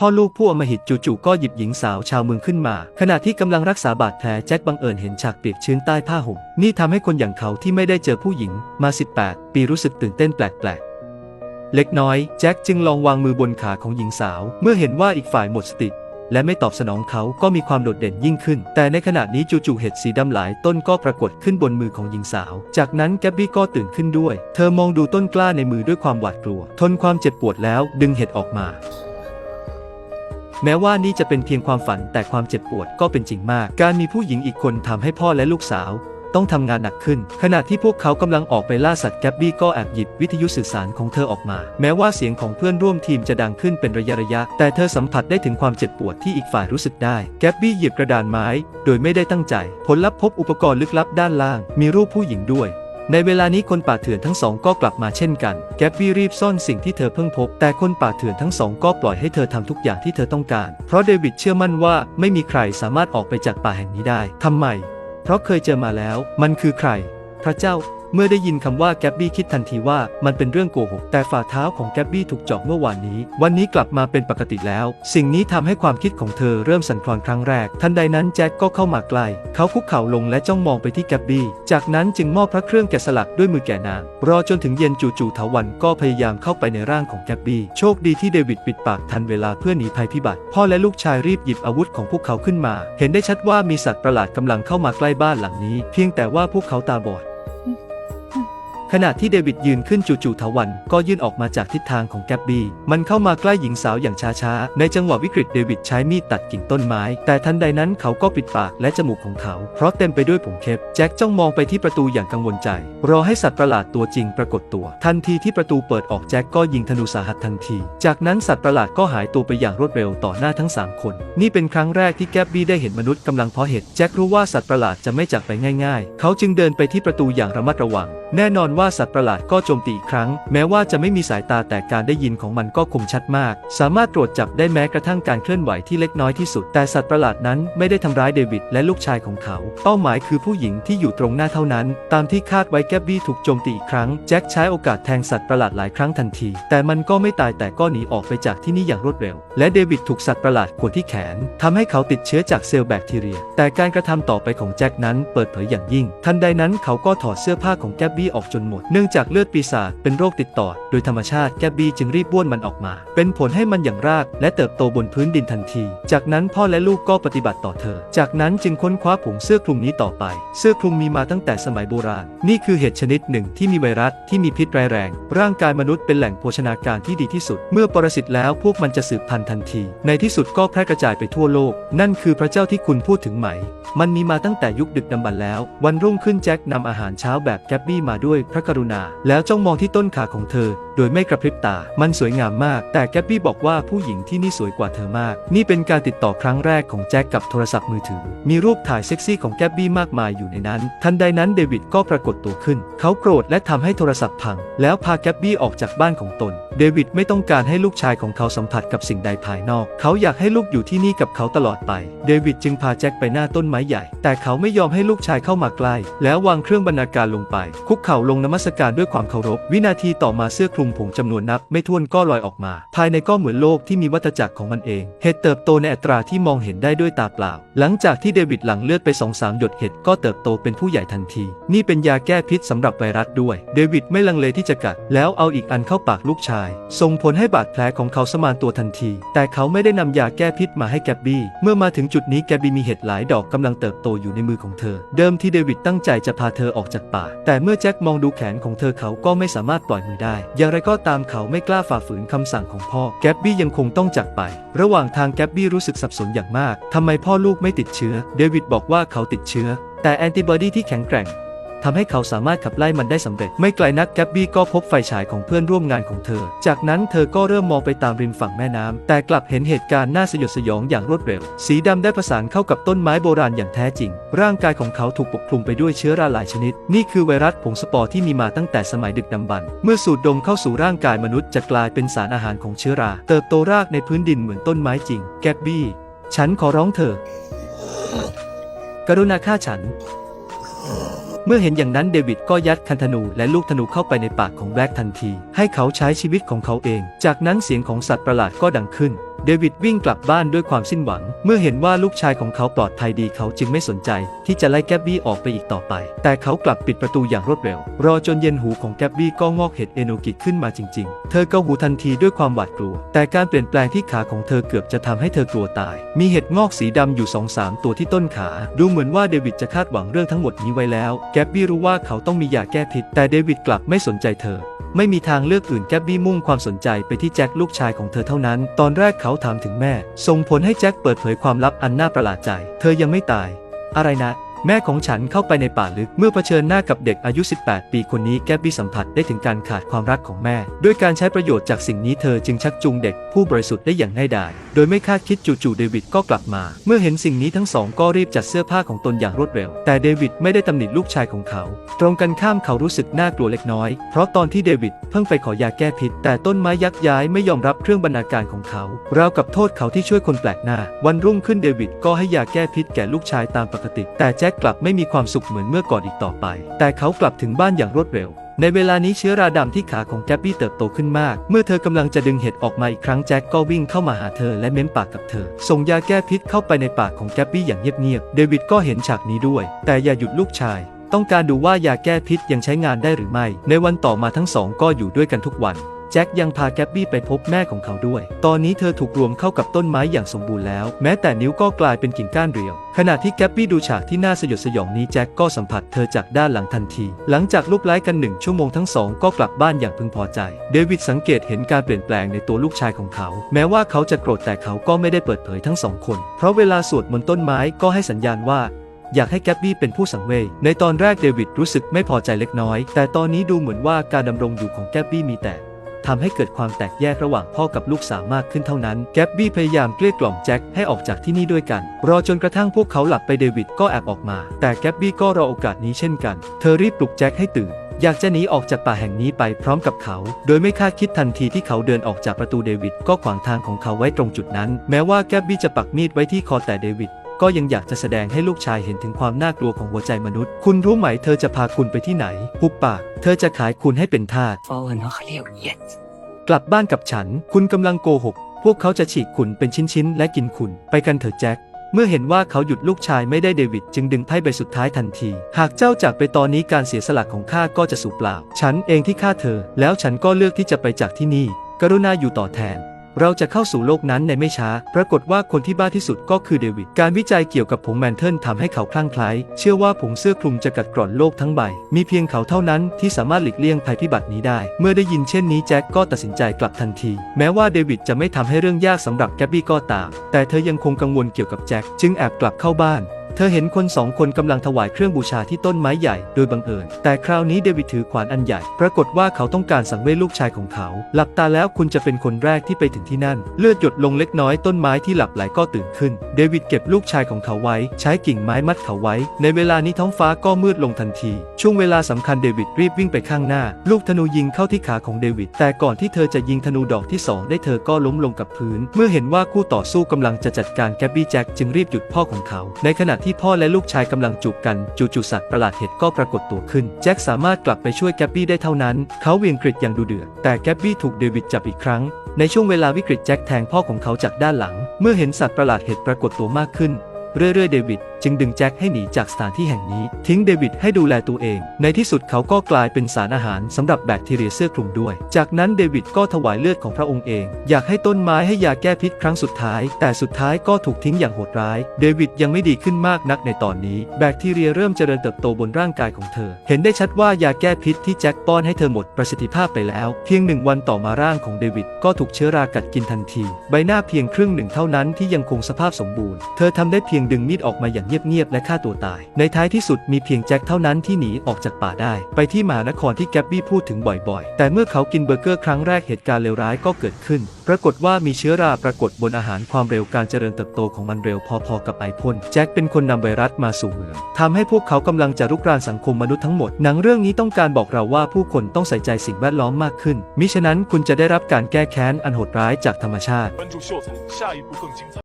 พ่อลูกผู้อมหิตจู่ๆก็หยิบหญิงสาวชาวเมืองขึ้นมา ขณะที่กำลังรักษาบาดแผลแจ็คบังเอิญเห็นฉากเปียกชื้นใต้ผ้าห่ม นี่ทำให้คนอย่างเขาที่ไม่ได้เจอผู้หญิงมา 18 ปีรู้สึกตื่นเต้นแปลกๆ เล็กน้อยแจ็คจึงลองวางมือบนขาของหญิงสาว เมื่อเห็นว่าอีกฝ่ายหมดสติและไม่ตอบสนองเขาก็มีความโดดเด่นยิ่งขึ้น แต่ในขณะนี้จู่ๆเห็ดสีดำหลายต้นก็ปรากฏขึ้นบนมือของหญิงสาว จากนั้นแกบบี้ก็ตื่นขึ้นด้วย เธอมองดูต้นกล้าในมือด้วยความหวาดกลัว ทนความเจ็บปวดแล้วดึงเห็ดออกมา แม้ว่านี่จะเป็นเพียงความฝันแต่ความเจ็บปวดก็เป็นจริงมาก การมีผู้หญิงอีกคนทำให้พ่อและลูกสาว ต้องทำงานหนักขึ้น ขณะที่พวกเขากำลังออกไปล่าสัตว์แกบบี้ก็แอบหยิบวิทยุสื่อสารของเธอออกมา แม้ว่าเสียงของเพื่อนร่วมทีมจะดังขึ้นเป็นระยะระยะ แต่เธอสัมผัสได้ถึงความเจ็บปวดที่อีกฝ่ายรู้สึกได้แกบบี้หยิบกระดานไม้ โดยไม่ได้ตั้งใจ ผลลัพธ์พบอุปกรณ์ลึกลับด้านล่าง มีรูปผู้หญิงด้วย ในเวลานี้คนป่าเถื่อนทั้งสองก็กลับมาเช่นกัน แกปปี้รีบซ่อนสิ่งที่เธอเพิ่งพบ แต่คนป่าเถื่อนทั้งสองก็ปล่อยให้เธอทำทุกอย่างที่เธอต้องการ เพราะเดวิดเชื่อมั่นว่าไม่มีใครสามารถออกไปจากป่าแห่งนี้ได้ทำไม เพราะเคยเจอมาแล้ว มันคือใคร พระเจ้า เมื่อได้ยินคำว่าแกบบี้คิดทันทีว่ามันเป็นเรื่องโกหก แต่ฝ่าเท้าของแกบบี้ถูกเจาะเมื่อวานนี้ วันนี้กลับมาเป็นปกติแล้ว สิ่งนี้ทำให้ความคิดของเธอเริ่มสั่นคลอนครั้งแรก ทันใดนั้นแจ็คก็เข้ามาใกล้ เขาคุกเข่าลงและจ้องมองไปที่แกบบี้ จากนั้นจึงมอบพระเครื่องแกะสลักด้วยมือแก่นาง รอจนถึงเย็นจู่ๆเถาวันก็พยายามเข้าไปในร่างของแกบบี้ โชคดีที่เดวิดปิดปากทันเวลาเพื่อหนีภัยพิบัติ พ่อและลูกชายรีบหยิบอาวุธของพวกเขาขึ้นมา เห็นได้ชัดว่ามีสัตว์ประหลาดกำลังเข้ามาใกล้บ้านหลังนี้ เพียงแต่ว่าพวกเขาตาบอด ขณะที่เดวิดยืนขึ้นจู่ๆเถาวันก็ยื่นออกมาจากทิศทางของแกบบี้ มันเข้ามาใกล้หญิงสาวอย่างช้าๆ ในจังหวะวิกฤตเดวิดใช้มีดตัดกิ่งต้นไม้ แต่ทันใดนั้นเขาก็ปิดปากและจมูกของเขา เพราะเต็มไปด้วยผงเค็บแจ็คจ้องมองไปที่ประตูอย่างกังวลใจ รอให้สัตว์ประหลาดตัวจริงปรากฏตัว ทันทีที่ประตูเปิดออกแจ็คก็ยิงธนูสาหัสทันที จากนั้นสัตว์ประหลาดก็หายตัวไปอย่างรวดเร็วต่อหน้าทั้งสามคน นี่เป็นครั้งแรกที่แกบบี้ได้เห็นมนุษย์กำลังเพาะเห็ดแจ็ครู้ว่าสัตว์ประหลาดจะไม่จากไปง่าย ๆ เขาจึงเดินไปที่ประตูอย่างระมัดระวัง แน่นอนว่าสัตว์ประหลาดก็โจมตีอีกครั้ง แม้ว่าจะไม่มีสายตาแต่การได้ยินของมันก็คมชัดมาก สามารถตรวจจับได้แม้กระทั่งการเคลื่อนไหวที่เล็กน้อยที่สุด แต่สัตว์ประหลาดนั้นไม่ได้ทำร้ายเดวิดและลูกชายของเขา เป้าหมายคือผู้หญิงที่อยู่ตรงหน้าเท่านั้น ตามที่คาดไว้แกบบี้ถูกโจมตีอีกครั้ง แจ็คใช้โอกาสแทงสัตว์ประหลาดหลายครั้งทันที แต่มันก็ไม่ตายแต่ก็หนีออกไปจากที่นี่อย่างรวดเร็ว และเดวิดถูกสัตว์ประหลาดข่วนที่แขนทำให้เขาติดเชื้อจากเซลล์แบคทีเรีย แต่การกระทำต่อไปของแจ็คนั้นเปิดเผยอย่างยิ่ง ทันใดนั้นเขาก็ถอดเสื้อผ้าของแกบบี้ออกจนหมด เนื่องจากเลือดปีศาจเป็นโรคติดต่อ โดยธรรมชาติแกบบี้จึงรีบบ้วนมันออกมา เป็นผลให้มันอย่างรากและเติบโตบนพื้นดินทันที จากนั้นพ่อและลูกก็ปฏิบัติต่อเธอ จากนั้นจึงค้นคว้าผงเสื้อคลุมนี้ต่อไป เสื้อคลุมมีมาตั้งแต่สมัยโบราณ นี่คือเห็ดชนิดหนึ่งที่มีไวรัสที่มีพิษร้ายแรง ร่างกายมนุษย์เป็นแหล่งโภชนาการที่ดีที่สุด เมื่อปรสิตแล้วพวกมันจะสืบพันธุ์ทันที ในที่สุดก็แพร่กระจายไปทั่วโลก นั่นคือพระเจ้าที่คุณพูดถึงไหม มันมีมาตั้งแต่ยุคดึกดำบรรแล้ว วันรุ่งขึ้นแจ็คนำอาหารเช้าแบบแกบบี้มาด้วยพระกรุณา แล้วจ้องมองที่ต้นขาของเธอ โดยไม่กระพริบตา มันสวยงามมาก แต่แกบบี้บอกว่าผู้หญิงที่นี่สวยกว่าเธอมาก นี่เป็นการติดต่อครั้งแรกของแจ็คกับโทรศัพท์มือถือ มีรูปถ่ายเซ็กซี่ของแกบบี้มากมายอยู่ในนั้น ทันใดนั้นเดวิดก็ปรากฏตัวขึ้น เขาโกรธและทำให้โทรศัพท์พัง แล้วพาแกบบี้ออกจากบ้านของตน เดวิดไม่ต้องการให้ลูกชายของเขาสัมผัสกับสิ่งใดภายนอก เขาอยากให้ลูกอยู่ที่นี่กับเขาตลอดไป เดวิดจึงพาแจ็คไปหน้าต้นไม้ใหญ่ แต่เขาไม่ยอมให้ลูกชายเข้ามาใกล้ แล้ววางเครื่องบรรณาการลงไป คุกเข่าลงนมัสการด้วยความเคารพ วินาทีต่อมาเสื้อคลุมผงจำนวนนับ ไม่ถ้วนก็ลอยออกมา ภายในก็เหมือนโลกที่มีวัฏจักรของมันเอง เห็ดเติบโตในอัตราที่มองเห็นได้ด้วยตาเปล่า หลังจากที่เดวิดหลั่งเลือดไปสองสามหยดเห็ดก็เติบโตเป็นผู้ใหญ่ทันที นี่เป็นยาแก้พิษสำหรับไวรัสด้วย เดวิดไม่ลังเลที่จะกัด แล้วเอาอีกอันเข้าปากลูกชายส่งผลให้บาดแผลของเขาสมานตัวทันที แต่เขาไม่ได้นำยาแก้พิษมาให้แกบบี้ เมื่อมาถึงจุดนี้แกบบี้มีเห็ดหลายดอกกำลังเติบโตอยู่ในมือของเธอ เดิมที่เดวิดตั้งใจจะพาเธอออกจากป่า แต่เมื่อแจ็คมองดูแขนของเธอเขาก็ไม่สามารถปล่อยมือได้ อย่างไรก็ตามเขาไม่กล้าฝ่าฝืนคำสั่งของพ่อ แกบบี้ยังคงต้องจากไป ระหว่างทางแกบบี้รู้สึกสับสนอย่างมากทำไมพ่อลูกไม่ติดเชื้อ เดวิดบอกว่าเขาติดเชื้อ แต่แอนติบอดีที่แข็งแกร่ง ทำให้เขาสามารถขับไล่มันได้สำเร็จ ไม่ไกลนักแกบบี้ก็พบไฟฉายของเพื่อนร่วมงานของเธอ จากนั้นเธอก็เริ่มมองไปตามริมฝั่งแม่น้ำแต่กลับเห็นเหตุการณ์น่าสยดสยองอย่างรวดเร็ว สีดำได้ผสานเข้ากับต้นไม้โบราณอย่างแท้จริง ร่างกายของเขาถูกปกคลุมไปด้วยเชื้อราหลายชนิด นี่คือไวรัสผงสปอร์ที่มีมาตั้งแต่สมัยดึกดำบรรพ์เมื่อสูดดมเข้าสู่ร่างกายมนุษย์จะกลายเป็นสารอาหารของเชื้อรา เติบโตรากในพื้นดินเหมือนต้นไม้จริง แกบบี้ ฉันขอร้องเธอกรุณาฆ่าฉัน เมื่อเห็นอย่างนั้นเดวิดก็ยัดคันธนูและลูกธนูเข้าไปในปากของแบล็กทันที ให้เขาใช้ชีวิตของเขาเอง จากนั้นเสียงของสัตว์ประหลาดก็ดังขึ้น เดวิดวิ่งกลับบ้านด้วยความสิ้นหวัง เมื่อเห็นว่าลูกชายของเขาปลอดภัยดีเขาจึงไม่สนใจ ที่จะไล่แกบบี้ออกไปอีกต่อไป แต่เขากลับปิดประตูอย่างรวดเร็ว รอจนเย็นหูของแกบบี้ก็งอกเห็ดเอโนกิขึ้นมาจริง ๆ เธอเกาหูทันทีด้วยความหวาดกลัว แต่การเปลี่ยนแปลงที่ขาของเธอเกือบจะทำให้เธอกลัวตาย มีเห็ดงอกสีดำอยู่สองสามตัวที่ต้นขา ดูเหมือนว่าเดวิดจะคาดหวังเรื่องทั้งหมดนี้ไว้แล้ว แกบบี้รู้ว่าเขาต้องมียาแก้พิษ แต่เดวิดกลับไม่สนใจเธอ ไม่มีทางเลือกอื่นแกบบี้มุ่งความสนใจไปที่แจ็คลูกชายของเธอเท่านั้น ตอนแรกเขาถามถึงแม่ ส่งผลให้แจ็คเปิดเผยความลับอันน่าประหลาดใจ เธอยังไม่ตาย อะไรนะ แม่ของฉันเข้าไปในป่าลึกเมื่อเผชิญหน้ากับเด็กอายุ 18 ปีคนนี้แกบบี้สัมผัสได้ถึงการขาดความรักของแม่ ด้วยการใช้ประโยชน์จากสิ่งนี้เธอจึงชักจูงเด็กผู้บริสุทธิ์ได้อย่างง่ายดาย โดยไม่คาดคิดจู่ๆเดวิดก็กลับมา เมื่อเห็นสิ่งนี้ทั้งสองก็รีบจัดเสื้อผ้าของตนอย่างรวดเร็ว แต่เดวิดไม่ได้ตำหนิลูกชายของเขา ตรงกันข้ามเขารู้สึกน่ากลัวเล็กน้อย เพราะตอนที่เดวิดเพิ่งไปขอยาแก้พิษ แต่ต้นไม้ยักย้ายไม่ยอมรับเครื่องบรรณาการของเขาราวกับโทษเขาที่ช่วยคนแปลกหน้า วันรุ่งขึ้นเดวิดก็ให้ยาแก้พิษแก่ลูกชายตามปกติ แต่แจ็คกลับไม่มีความสุขเหมือนเมื่อก่อนอีกต่อไป แต่เขากลับถึงบ้านอย่างรวดเร็ว ในเวลานี้เชื้อราดำที่ขาของแกบบี้เติบโตขึ้นมาก เมื่อเธอกำลังจะดึงเห็ดออกมาอีกครั้งแจ็คก็วิ่งเข้ามาหาเธอและเม้มปากกับเธอ ส่งยาแก้พิษเข้าไปในปากของแกบบี้อย่างเงียบๆ เดวิดก็เห็นฉากนี้ด้วย แต่อย่าหยุดลูกชายต้องการดูว่ายาแก้พิษยังใช้งานได้หรือไม่ ในวันต่อมาทั้งสองก็อยู่ด้วยกันทุกวัน แจ็คยังพาแกบบี้ไปพบแม่ของเขาด้วย ตอนนี้เธอถูกรวมเข้ากับต้นไม้อย่างสมบูรณ์แล้ว แม้แต่นิ้วก็กลายเป็นกิ่งก้านเรียว ขณะที่แกบบี้ดูฉากที่น่าสยดสยองนี้แจ็คก็สัมผัสเธอจากด้านหลังทันที หลังจากลุกไล้กันหนึ่งชั่วโมงทั้งสองก็กลับบ้านอย่างพึงพอใจ เดวิดสังเกตเห็นการเปลี่ยนแปลงในตัวลูกชายของเขา แม้ว่าเขาจะโกรธแต่เขาก็ไม่ได้เปิดเผยทั้งสองคน เพราะเวลาสวดมนต์ต้นไม้ก็ให้สัญญาณว่าอยากให้แกบบี้เป็นผู้สังเวยในตอนแรกเดวิดรู้สึกไม่พอใจเล็กน้อย แต่ตอนนี้ดูเหมือนว่าการดำรงอยู่ของแกบบี้มีแต่ ทำให้เกิดความแตกแยกระหว่างพ่อกับลูกสาวมากขึ้นเท่านั้น แกบบี้พยายามเกลี้ยกล่อมแจ็คให้ออกจากที่นี่ด้วยกัน รอจนกระทั่งพวกเขาหลับไปเดวิดก็แอบออกมา แต่แกบบี้ก็รอโอกาสนี้เช่นกัน เธอรีบปลุกแจ็คให้ตื่นอยากจะหนีออกจากป่าแห่งนี้ไปพร้อมกับเขา โดยไม่คาดคิดทันทีที่เขาเดินออกจากประตูเดวิดก็ขวางทางของเขาไว้ตรงจุดนั้น แม้ว่าแกบบี้จะปักมีดไว้ที่คอแต่เดวิด ก็ยังอยากจะแสดงให้ลูกชายเห็นถึงความน่ากลัวของหัวใจมนุษย์ คุณรู้ไหมเธอจะพาคุณไปที่ไหนปุบปาก เธอจะขายคุณให้เป็นทาส fallen nog heel jet. กลับบ้านกับฉัน คุณกำลังโกหก พวกเขาจะฉีกคุณเป็นชิ้นๆ และกินคุณ ไปกันเถอะแจ็ค เมื่อเห็นว่าเขาหยุดลูกชายไม่ได้เดวิดจึงดึงไพ่ใบสุดท้ายทันที หากเจ้าจากไปตอนนี้การเสียสละของข้าก็จะสูญเปล่า ฉันเองที่ฆ่าเธอ แล้วฉันก็เลือกที่จะไปจากที่นี่ กรุณาอยู่ต่อแทน เราจะเข้าสู่โลกนั้นในไม่ช้า ปรากฏว่าคนที่บ้าที่สุดก็คือเดวิด การวิจัยเกี่ยวกับผงแมนเทิลทำให้เขาคลั่งไคล้เชื่อว่าผงเสื้อคลุมจะกัดกร่อนโลกทั้งใบ มีเพียงเขาเท่านั้นที่สามารถหลีกเลี่ยงภัยพิบัตินี้ได้ เมื่อได้ยินเช่นนี้แจ็คก็ตัดสินใจกลับทันที แม้ว่าเดวิดจะไม่ทำให้เรื่องยากสำหรับแกบบี้ก็ตาม แต่เธอยังคงกังวลเกี่ยวกับแจ็คจึงแอบกลับเข้าบ้าน เธอเห็นคนสองคนกำลังถวายเครื่องบูชาที่ต้นไม้ใหญ่โดยบังเอิญ แต่คราวนี้เดวิดถือขวานอันใหญ่ ปรากฏว่าเขาต้องการสังเวยลูกชายของเขา หลับตาแล้วคุณจะเป็นคนแรกที่ไปถึงที่นั่น เลือดหยดลงเล็กน้อยต้นไม้ที่หลับไหลก็ตื่นขึ้น เดวิดเก็บลูกชายของเขาไว้ ใช้กิ่งไม้มัดเขาไว้ ในเวลานี้ท้องฟ้าก็มืดลงทันที ช่วงเวลาสำคัญเดวิดรีบวิ่งไปข้างหน้า ลูกธนูยิงเข้าที่ขาของเดวิด แต่ก่อนที่เธอจะยิงธนูดอกที่สองได้เธอก็ล้มลงกับพื้น เมื่อเห็นว่าคู่ต่อสู้กำลังจะจัดการแกบบี้แจ็คจึงรีบหยุดพ่อของเขา ในขณะที่ที่พ่อและลูกชายกำลังจูบกันจู่ๆสัตว์ประหลาดเห็ดก็ปรากฏตัวขึ้น แจ็คสามารถกลับไปช่วยแกบบี้ได้เท่านั้น เขาเวียงกริดอย่างดูเดือดแต่แกบบี้ถูกเดวิดจับอีกครั้ง ในช่วงเวลาวิกฤตแจ็คแทงพ่อของเขาจากด้านหลัง เมื่อเห็นสัตว์ประหลาดเห็ดปรากฏตัวมากขึ้น เรื่อยๆเดวิดจึงดึงแจ็คให้หนีจากสถานที่แห่งนี้ ทิ้งเดวิดให้ดูแลตัวเอง ในที่สุดเขาก็กลายเป็นสารอาหารสำหรับแบคทีเรียเสื้อคลุมด้วย จากนั้นเดวิดก็ถวายเลือดของพระองค์เอง อยากให้ต้นไม้ให้ยาแก้พิษครั้งสุดท้าย แต่สุดท้ายก็ถูกทิ้งอย่างโหดร้าย เดวิดยังไม่ดีขึ้นมากนักในตอนนี้ แบคทีเรียเริ่มเจริญเติบโตบนร่างกายของเธอ เห็นได้ชัดว่ายาแก้พิษที่แจ็คป้อนให้เธอหมดประสิทธิภาพไปแล้ว เพียงหนึ่งวันต่อมาร่างของเดวิดก็ถูกเชื้อรากัดกินทันที ใบหน้าเพียงครึ่งหนึ่งเท่านั้นที่ยังคงสภาพสมบูรณ์ เธอทำได้เพียงดึงมีดออกมาอย่างเงียบๆและฆ่าตัวตาย ในท้ายที่สุดมีเพียงแจ็คเท่านั้นที่หนีออกจากป่าได้ ไปที่มหานครที่แกบบี้พูดถึงบ่อยๆ แต่เมื่อเขากินเบอร์เกอร์ครั้งแรกเหตุการณ์เลวร้ายก็เกิดขึ้น ปรากฏว่ามีเชื้อราปรากฏบนอาหารความเร็วการเจริญเติบโตของมันเร็วพอๆกับไอพ่นแจ็คเป็นคนนำไวรัสมาสู่เมืองทำให้พวกเขากำลังจะรุกรานสังคมมนุษย์ทั้งหมด หนังเรื่องนี้ต้องการบอกเราว่าผู้คนต้องใส่ใจสิ่งแวดล้อมมากขึ้น มิฉะนั้นคุณจะได้รับการแก้แค้นอันโหดร้ายจากธรรมชาติ